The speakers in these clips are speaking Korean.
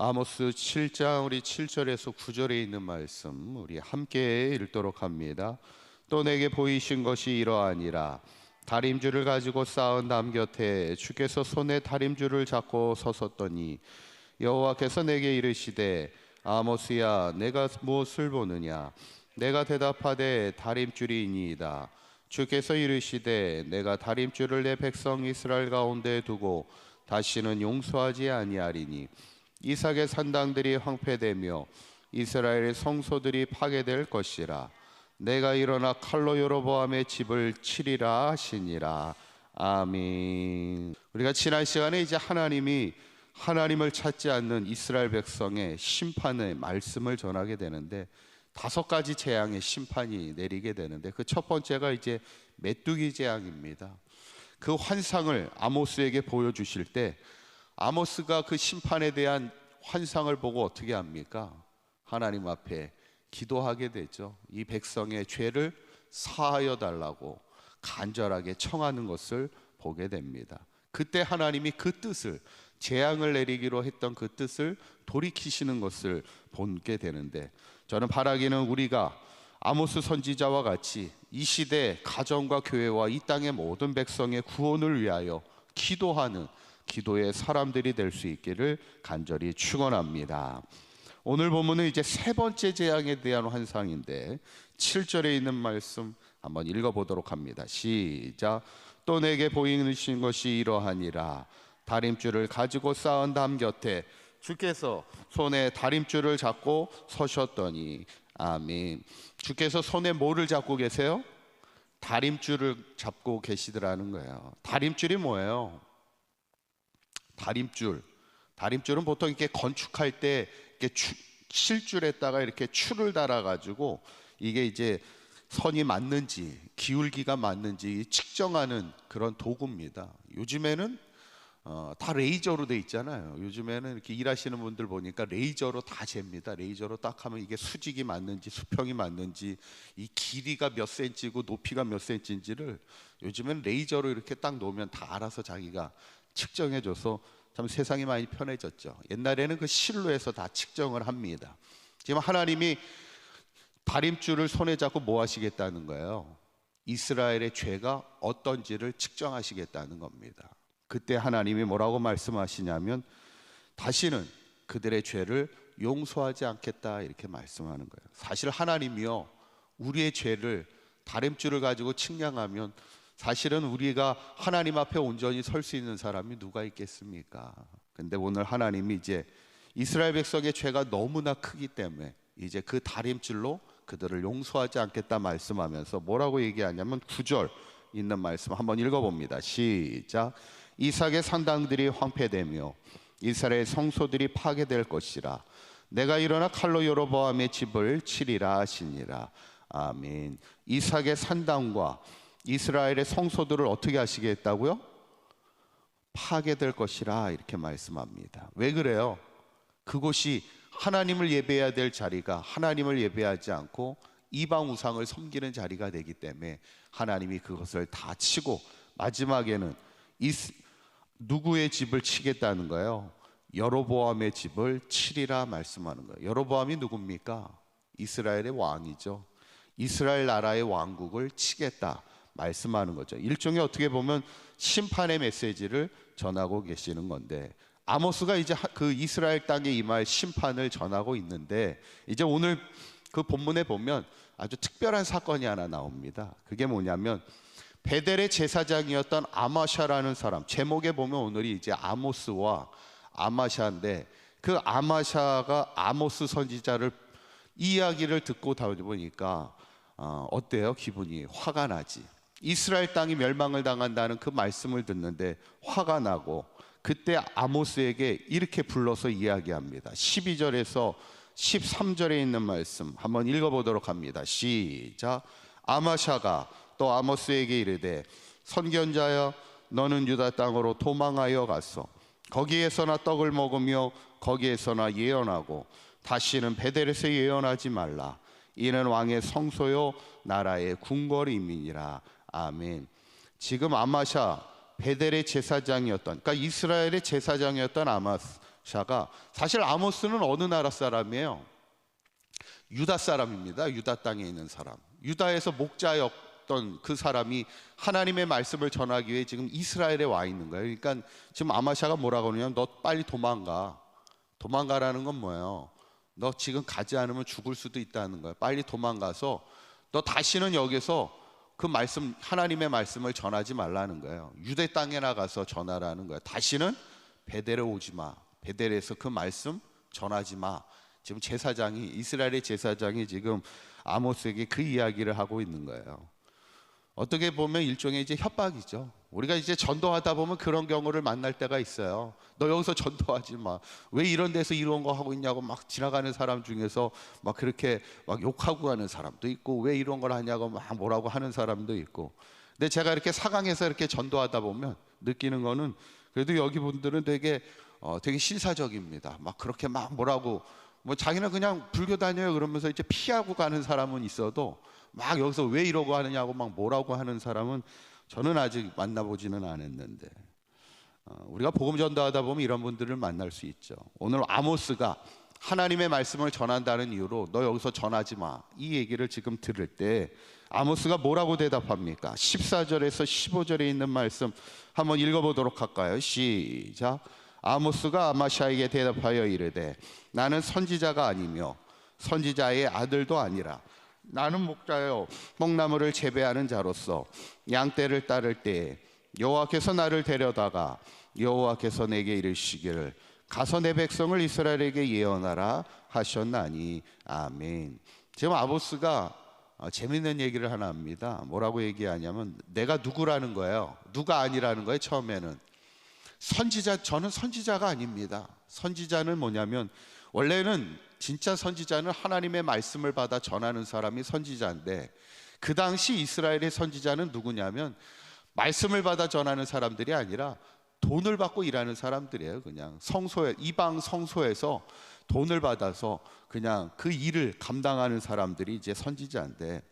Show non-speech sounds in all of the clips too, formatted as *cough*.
아모스 7장 우리 7절에서 9절에 있는 말씀 우리 함께 읽도록 합니다. 또 내게 보이신 것이 이러하니라. 다림줄을 가지고 쌓은 담 곁에 주께서 손에 다림줄을 잡고 서섰더니 여호와께서 내게 이르시되 아모스야 내가 무엇을 보느냐? 내가 대답하되 다림줄이니이다. 주께서 이르시되 내가 다림줄을 내 백성 이스라엘 가운데 두고 다시는 용서하지 아니하리니 이삭의 산당들이 황폐되며 이스라엘의 성소들이 파괴될 것이라 내가 일어나 칼로 여로보암의 집을 치리라 하시니라 아멘. 우리가 지난 시간에 이제 하나님이 하나님을 찾지 않는 이스라엘 백성의 심판의 말씀을 전하게 되는데 다섯 가지 재앙의 심판이 내리게 되는데 그 첫 번째가 이제 메뚜기 재앙입니다. 그 환상을 아모스에게 보여주실 때 아모스가 그 심판에 대한 환상을 보고 어떻게 합니까? 하나님 앞에 기도하게 되죠. 이 백성의 죄를 사하여 달라고 간절하게 청하는 것을 보게 됩니다. 그때 하나님이 그 뜻을 재앙을 내리기로 했던 그 뜻을 돌이키시는 것을 보게 되는데 저는 바라기는 우리가 아모스 선지자와 같이 이 시대 가정과 교회와 이 땅의 모든 백성의 구원을 위하여 기도하는 기도의 사람들이 될 수 있기를 간절히 축원합니다. 오늘 본문은 이제 세 번째 재앙에 대한 환상인데 7절에 있는 말씀 한번 읽어 보도록 합니다. 시작. 또 내게 보이신 것이 이러하니라 다림줄을 가지고 쌓은 담 곁에 주께서 손에 다림줄을 잡고 서셨더니 아멘. 주께서 손에 뭐를 잡고 계세요? 다림줄을 잡고 계시더라는 거예요. 다림줄이 뭐예요? 다림줄. 다림줄은 보통 이렇게 건축할 때 이렇게 추, 실줄에다가 이렇게 추를 달아 가지고 이게 이제 선이 맞는지 기울기가 맞는지 측정하는 그런 도구입니다. 요즘에는 어, 다 레이저로 돼 있잖아요. 요즘에는 이렇게 일하시는 분들 보니까 레이저로 다 잽니다. 레이저로 딱 하면 이게 수직이 맞는지 수평이 맞는지 이 길이가 몇 센치고 높이가 몇 센치인지를 요즘엔 레이저로 이렇게 딱 놓으면 다 알아서 자기가 측정해줘서 참 세상이 많이 편해졌죠. 옛날에는 그 실로 해서 다 측정을 합니다. 지금 하나님이 다림줄을 손에 잡고 뭐 하시겠다는 거예요? 이스라엘의 죄가 어떤지를 측정하시겠다는 겁니다. 그때 하나님이 뭐라고 말씀하시냐면 다시는 그들의 죄를 용서하지 않겠다 이렇게 말씀하는 거예요. 사실 하나님이요 우리의 죄를 다림줄을 가지고 측량하면 사실은 우리가 하나님 앞에 온전히 설 수 있는 사람이 누가 있겠습니까? 근데 오늘 하나님이 이제 이스라엘 백성의 죄가 너무나 크기 때문에 이제 그 다림줄로 그들을 용서하지 않겠다 말씀하면서 뭐라고 얘기하냐면 구절 있는 말씀 한번 읽어봅니다. 시작. 이삭의 산당들이 황폐되며 이스라엘 성소들이 파괴될 것이라. 내가 일어나 칼로 여로보암의 집을 치리라 하시니라. 아멘. 이삭의 산당과 이스라엘의 성소들을 어떻게 하시겠다고요? 파괴될 것이라 이렇게 말씀합니다. 왜 그래요? 그곳이 하나님을 예배해야 될 자리가 하나님을 예배하지 않고 이방 우상을 섬기는 자리가 되기 때문에 하나님이 그것을 다 치고 마지막에는 이 누구의 집을 치겠다는 거예요? 여로보암의 집을 치리라 말씀하는 거예요. 여로보암이 누굽니까? 이스라엘의 왕이죠. 이스라엘 나라의 왕국을 치겠다 말씀하는 거죠. 일종의 어떻게 보면 심판의 메시지를 전하고 계시는 건데 아모스가 이제 그 이스라엘 땅에 임할 심판을 전하고 있는데 이제 오늘 그 본문에 보면 아주 특별한 사건이 하나 나옵니다. 그게 뭐냐면 베델의 제사장이었던 아마샤라는 사람 제목에 보면 오늘이 이제 아모스와 아마샤인데 그 아마샤가 아모스 선지자를 이야기를 듣고 다 보니까 어, 어때요? 기분이 화가 나지. 이스라엘 땅이 멸망을 당한다는 그 말씀을 듣는데 화가 나고 그때 아모스에게 이렇게 불러서 이야기합니다. 12절에서 13절에 있는 말씀 한번 읽어보도록 합니다. 시작. 아마샤가 또 아모스에게 이르되 선견자여 너는 유다 땅으로 도망하여 갔어. 거기에서나 떡을 먹으며 거기에서나 예언하고 다시는 베델에서 예언하지 말라. 이는 왕의 성소요 나라의 궁궐임이니라. 아멘. 지금 아마샤 베델의 제사장이었던 그러니까 이스라엘의 제사장이었던 아마샤가 사실 아모스는 어느 나라 사람이에요? 유다 사람입니다. 유다 땅에 있는 사람. 유다에서 목자였던 그 사람이 하나님의 말씀을 전하기 위해 지금 이스라엘에 와 있는 거예요. 그러니까 지금 아마샤가 뭐라고 하냐면 너 빨리 도망가. 도망가라는 건 뭐예요? 너 지금 가지 않으면 죽을 수도 있다는 거예요. 빨리 도망가서 너 다시는 여기서 그 말씀 하나님의 말씀을 전하지 말라는 거예요. 유대 땅에 나가서 전하라는 거예요. 다시는 베델에 오지 마. 베델에서 그 말씀 전하지 마. 지금 제사장이 이스라엘의 제사장이 지금 아모스에게 그 이야기를 하고 있는 거예요. 어떻게 보면 일종의 이제 협박이죠. 우리가 이제 전도하다 보면 그런 경우를 만날 때가 있어요. 너 여기서 *laughs* 전도하지 마. 왜 이런 데서 이런 거 하고 있냐고 막 지나가는 사람 중에서 막 그렇게 막 욕하고 가는 사람도 있고 왜 이런 걸 하냐고 막 뭐라고 하는 사람도 있고. 근데 제가 이렇게 사강에서 이렇게 전도하다 보면 느끼는 거는 그래도 여기 분들은 되게 어, 되게 신사적입니다. 막 그렇게 막 뭐라고 뭐 자기는 그냥 불교 다녀요 그러면서 이제 피하고 가는 사람은 있어도 막 여기서 왜 이러고 하느냐고 막 뭐라고 하는 사람은 저는 아직 만나보지는 않았는데 어, 우리가 복음 전도하다 보면 이런 분들을 만날 수 있죠. 오늘 아모스가 하나님의 말씀을 전한다는 이유로 너 여기서 전하지 마. 이 얘기를 지금 들을 때 아모스가 뭐라고 대답합니까? 14절에서 15절에 있는 말씀 한번 읽어보도록 할까요? 시작. 아모스가 아마샤에게 대답하여 이르되 나는 선지자가 아니며 선지자의 아들도 아니라 나는 목자여 뽕나무를 재배하는 자로서 양떼를 따를 때 여호와께서 나를 데려다가 여호와께서 내게 이르시기를 가서 내 백성을 이스라엘에게 예언하라 하셨나니 아멘. 지금 아보스가 어, 재밌는 얘기를 하나 합니다. 뭐라고 얘기하냐면 내가 누구라는 거예요. 누가 아니라는 거예요. 처음에는 선지자 저는 선지자가 아닙니다. 선지자는 뭐냐면 원래는 진짜 선지자는 하나님의 말씀을 받아 전하는 사람이 선지자인데 그 당시 이스라엘의 선지자는 누구냐면 말씀을 받아 전하는 사람들이 아니라 돈을 받고 일하는 사람들이에요. 그냥 성소에 이방 성소에서 돈을 받아서 그냥 그 일을 감당하는 사람들이 이제 선지자인데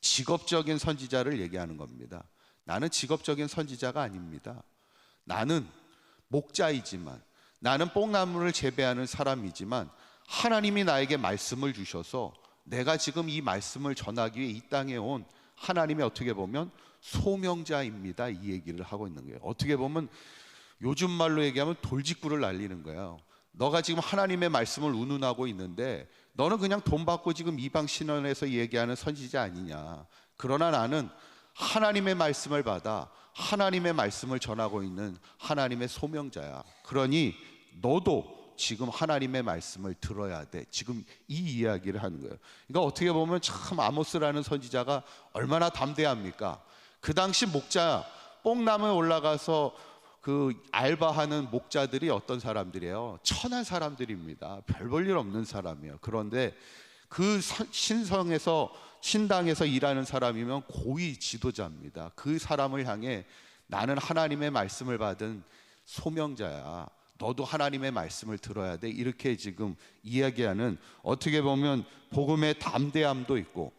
직업적인 선지자를 얘기하는 겁니다. 나는 직업적인 선지자가 아닙니다. 나는 목자이지만 나는 뽕나무를 재배하는 사람이지만 하나님이 나에게 말씀을 주셔서 내가 지금 이 말씀을 전하기 위해 이 땅에 온 하나님의 어떻게 보면 소명자입니다. 이 얘기를 하고 있는 거예요. 어떻게 보면 요즘 말로 얘기하면 돌직구를 날리는 거예요. 너가 지금 하나님의 말씀을 운운하고 있는데 너는 그냥 돈 받고 지금 이방 신원에서 얘기하는 선지자 아니냐. 그러나 나는 하나님의 말씀을 받아 하나님의 말씀을 전하고 있는 하나님의 소명자야. 그러니 너도 지금 하나님의 말씀을 들어야 돼. 지금 이 이야기를 하는 거예요. 그러니까 어떻게 보면 참 아모스라는 선지자가 얼마나 담대합니까? 그 당시 목자 뽕나무에 올라가서 그 알바하는 목자들이 어떤 사람들이에요? 천한 사람들입니다. 별 볼 일 없는 사람이에요. 그런데 그 선- 신성에서 신당에서 일하는 사람이면 고위 지도자입니다. 그 사람을 향해 나는 하나님의 말씀을 받은 소명자야. 너도 하나님의 말씀을 들어야 돼. 이렇게 지금 이야기하는 어떻게 보면 복음의 담대함도 있고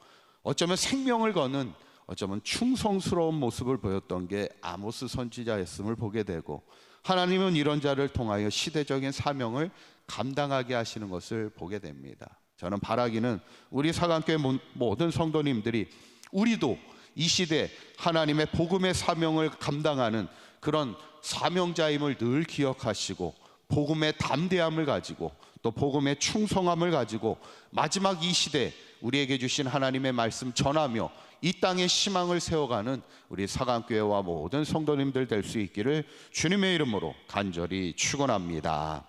어쩌면 생명을 거는 어쩌면 충성스러운 모습을 보였던 게 아모스 선지자였음을 보게 되고 하나님은 이런 자를 통하여 시대적인 사명을 감당하게 하시는 것을 보게 됩니다. 저는 바라기는 우리 사관교회 모- 모든 성도님들이 우리도 이 시대 하나님의 복음의 사명을 감당하는 그런 사명자임을 늘 기억하시고 복음의 담대함을 가지고 또 복음의 충성함을 가지고 마지막 이 시대 우리에게 주신 하나님의 말씀 전하며 이 땅에 희망을 세워가는 우리 사강교회와 모든 성도님들 될 수 있기를 주님의 이름으로 간절히 축원합니다.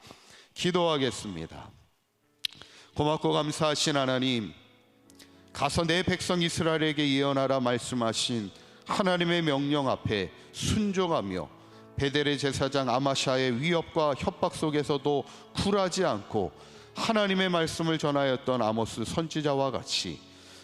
기도하겠습니다. 고맙고 감사하신 하나님 가서 내 백성 이스라엘에게 예언하라 말씀하신 하나님의 명령 앞에 순종하며 베델의 제사장 아마샤의 위협과 협박 속에서도 굴하지 않고 하나님의 말씀을 전하였던 아모스 선지자와 같이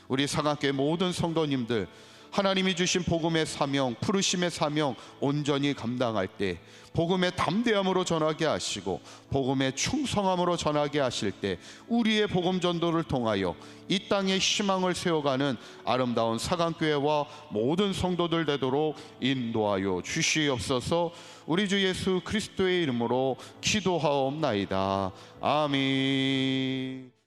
우리 상학교의 모든 성도님들 하나님이 주신 복음의 사명, 푸르심의 사명 온전히 감당할 때 복음의 담대함으로 전하게 하시고 복음의 충성함으로 전하게 하실 때 우리의 복음 전도를 통하여 이 땅에 희망을 세워가는 아름다운 사강교회와 모든 성도들 되도록 인도하여 주시옵소서. 우리 주 예수 그리스도의 이름으로 기도하옵나이다. 아멘.